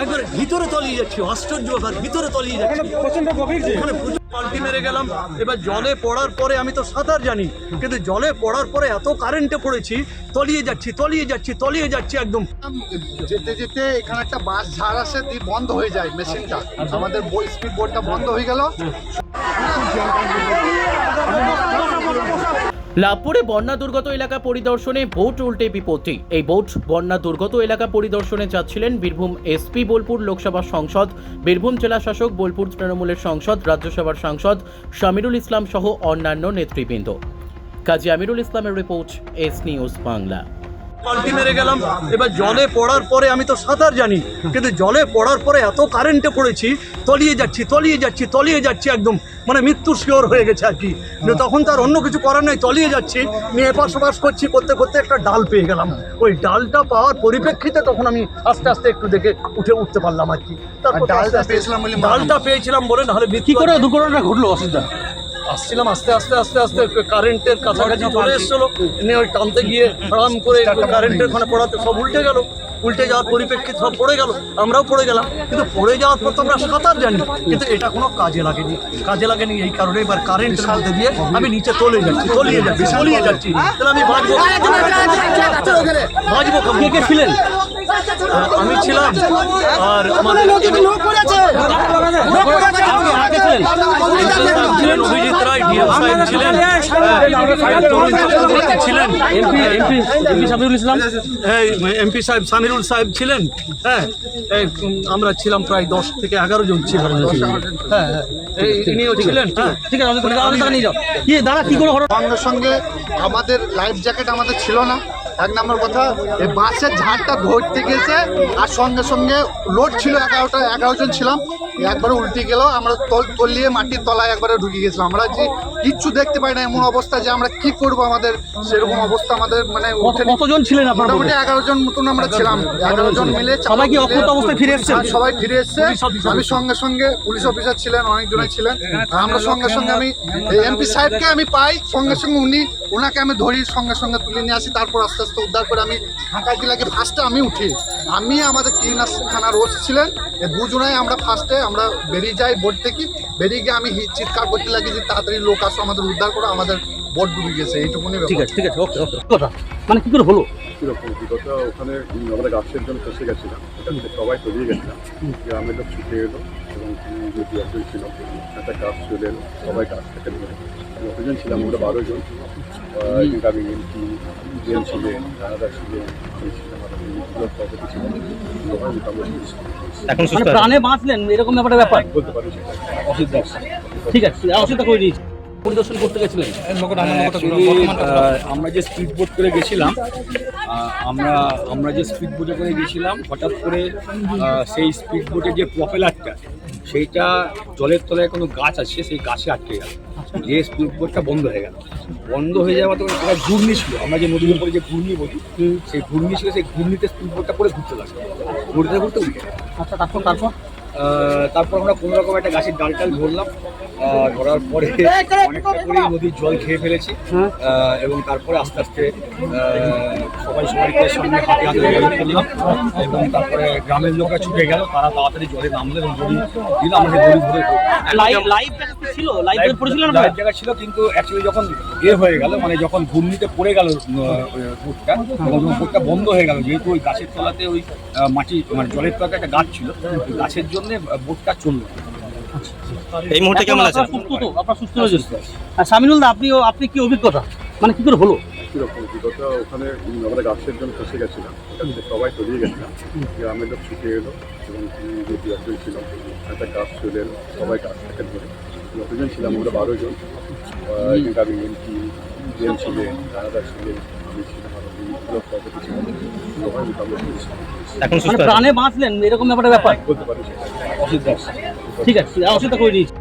একবার ভিতরে তলিয়ে যাচ্ছি আশ্চর্য ব্যাপার ভিতরে তলিয়ে যাচ্ছি। প্রচণ্ড গভীর ওখানে প্রচুর পাল্টি মেরে গেলাম এবার জলে পড়ার পরে আমি তো সাঁতার জানি কিন্তু জলে পড়ার পরে এত কারেন্টে পড়েছি তলিয়ে যাচ্ছি তলিয়ে যাচ্ছি তলিয়ে যাচ্ছি একদম। যেতে যেতে এখানে একটা বাস ঝাড় আসে দিয়ে বন্ধ হয়ে যায় মেশিনটা। আমাদের বই স্পিড বোর্ডটা বন্ধ হয়ে গেল। লাভপুরে বন্যা দুর্গত এলাকা পরিদর্শনে বোট উল্টে বিপত্তি। এই বোট বন্যা দুর্গত এলাকা পরিদর্শনে যাচ্ছিলেন বীরভূম এসপি বোলপুর লোকসভা সংসদ, বীরভূম জেলা শাসক বোলপুর তৃণমূলের সংসদ, রাজ্যসভার সাংসদ শামিরুল ইসলাম সহ অন্যান্য নেতৃবৃন্দ। কাজী আমিরুল ইসলামের রিপোর্ট, এস নিউজ বাংলা। পাল্টি মেরে গেলাম। এবার জলে পড়ার পরে আমি তো সাঁতার জানি কিন্তু জলে পড়ার পরে এত কারেন্টে পড়েছি তলিয়ে যাচ্ছি তলিয়ে যাচ্ছি তলিয়ে যাচ্ছি একদম। মানে মৃত্যুর শিওর হয়ে গেছে আর কি। তখন তার অন্য কিছু করার নেই তলিয়ে যাচ্ছি। নিয়ে এপাশ ওপাশ করছি করতে করতে একটা ডাল পেয়ে গেলাম। ওই ডালটা পাওয়ার পরিপ্রেক্ষিতে তখন আমি আস্তে আস্তে একটু দেখে উঠে উঠতে পারলাম আর কি। তারপর ডালটা পেয়েছিলাম বলে ডালটা পেয়েছিলাম বলে নাহলে কি করে দুর্ঘটনা ঘটলো অসুবিধা? আসছিলাম আস্তে আস্তে আস্তে আস্তে কারেন্টের কাছাকাছি চলে এসেছিল। নিয়ে ওই টানতে গিয়ে আরাম করে কারেন্টের ওখানে পড়াতে সব উল্টে গেল। উল্টে যাওয়ার পরিপ্রেক্ষিতে সব পড়ে গেল। আমরাও পড়ে গেলাম। কিন্তু পড়ে যাওয়ার পর তো আমরা সাঁতার জানি কিন্তু এটা কোনো কাজে লাগেনি। কাজে লাগেনি এই কারণে এবার কারেন্টের মধ্যে দিয়ে আমি নিচে তলে যাচ্ছি তলিয়ে যাচ্ছি তলিয়ে যাচ্ছি। তাহলে আমি বাঁচবো। বাঁচবো কে কে ছিলেন? আমি ছিলাম আর আমাদের ছিলেন। অভিজিৎ রায় ডিএম সাহেব ছিলেন। তরুণ চক্রবর্তী ছিলেন। MP MP MP Samirul Islam. MP সাহেব সামিরুল সাহেব ছিলেন। হ্যাঁ আমরা ছিলাম প্রায় দশ থেকে এগারো জন ছিলাম। হ্যাঁ হ্যাঁ। ইনিও ছিলেন। হ্যাঁ। ঠিক আছে আমাদের নিয়ে যাও। কি দাঁড়া কি করে হলো? সঙ্গে সঙ্গে আমাদের লাইফ জ্যাকেট আমাদের ছিল না। এক নম্বর কথা এই বাসের ঝাড়টা ধরতে গেছে আর সঙ্গে সঙ্গে লোড ছিল এগারোটা এগারো জন ছিলাম। একবারে উল্টে গেল আমরা তল তলিয়ে মাটির তলায় একবারে ঢুকে গেছিলাম। আমরা যে কিচ্ছু দেখতে পাই না এমন অবস্থা যে আমরা কি করব আমাদের? সেরকম অবস্থা আমাদের মানে কতজন ছিলেন আপনার মোটামুটি এগারো জন মতন আমরা ছিলাম। এগারো জন মিলে সবাই কি অক্ষত অবস্থায় ফিরে এসেছেন? হ্যাঁ, সবাই ফিরে এসছে। আমি সঙ্গে সঙ্গে পুলিশ অফিসার ছিলেন অনেকজনই ছিলেন। আমরা সঙ্গে সঙ্গে আমি এমপি সাহেবকে আমি পাই সঙ্গে সঙ্গে উনি ওনাকে আমি ধরি সঙ্গে সঙ্গে তুলে নিয়ে আসি তারপর আস্তে আস্তে উদ্ধার করে আমি ঢাকা জেলাকে ফার্স্টে আমি উঠি। আমি আমাদের কিনাস থানার ওস ছিলেন। দুজনাই আমরা ফার্স্টে আমরা বেরিয়ে যাই বোট থেকে। বেরিয়ে গিয়ে আমি হি- চিৎকার করতে লাগি যে তাড়াতাড়ি লোক আসো আমাদের উদ্ধার করো আমাদের বোট ডুবে গেছে। এইটুকুনি ঠিক আছে ঠিক আছে ওকে ওকে কথা। মানে কি করে হলো? কীরকম বিগত ওখানে আমরা গাছের জন্য ফেসে গেছিলাম। সবাই তলিয়ে গেছিলাম। গ্রামের লোক ছুটে এলো এবং উম, যে দুজন ছিল একটা গাছ চলে এলো সবাই থেকে কতজন ছিলাম ওরা বারো জন এমপি জেল ছিলেন রানাদা ছিলেন এখন মানে প্রাণে বাঁচলেন এরকম ব্যাপারটা ব্যাপার। বলতে পারি অসুবিধা ঠিক আছে অসুবিধা করে দিয়েছি। পরিদর্শন করতে গেছিলেন। আমরা যে স্পিড বোট করে গেছিলাম আমরা আমরা যে স্পিড বোটে করে গেছিলাম হঠাৎ করে সেই স্পিড বোটের যে প্রপেলারটা সেইটা জলের তলায় কোনো গাছ আছে সেই গাছে আটকে গেল। যে স্পিড বোটটা বন্ধ হয়ে গেল। বন্ধ হয়ে যাওয়া তো একটা ঘূর্ণি ছিল। আমরা যে নদীর উপরে যে ঘূর্ণি বলি সেই ঘূর্ণি ছিল সেই ঘূর্ণিতে স্পিড বোটটা পরে ঘুরতে লাগল। ঘুরতে ঘুরতে উঠে আচ্ছা তারপর তারপর? তারপর আমরা কোনো রকম একটা গাছের ডাল টাল ধরলাম। আহ, ধরার পরে অনেকটা করে নদীর জল খেয়ে ফেলেছি। এবং তারপরে আস্তে আস্তে সবাই সবাইকে সামনে হাতে হাতে জল করলাম। এবং তারপরে গ্রামের লোকরা ছুটে গেল তারা তাড়াতাড়ি জলে নামলো এবং দড়ি দিল সেই দড়ি ধরে লাইভ লাইভ ছিল লাইভ পড়েছিলেন জায়গা ছিল কিন্তু অ্যাকচুয়ালি যখন এ হয়ে গেল মানে যখন ঘূর্ণিতে পড়ে গেল বোটটা এবং বোটটা বন্ধ হয়ে গেল যেহেতু ওই গাছের তলাতে ওই মাটি মানে জলের তলাতে একটা গাছ ছিল গাছের জন্য বোটটা চলল না। এই মুহূর্তে কেমন আছেন? সুস্থ তো আপনার সুস্থ হয়েছে আর সামিনুল দা আপনি আপনি কি অভিজ্ঞতা? মানে কি করে হলো? কীরকম বিগত ওখানে আমরা গাছের জন্য ফেসে গেছিলাম। সবাই তলিয়ে গেছিলাম গ্রামের লোক ছুটে এলো এবং যে দুজন ছিল একটা গাছ চলে এলো। সবাই গাছ থেকে ধরে। কতজন ছিলাম আমরা বারো জন। এখানকার এমপি জেল ছিলেন রানাদা ছিলেন আমি ছিলাম আর এখন সুস্থ প্রাণে বাঁচলেন এরকম ব্যাপারটা ব্যাপার? অসুবিধা ঠিক আছে অসুবিধা করে দিয়েছি।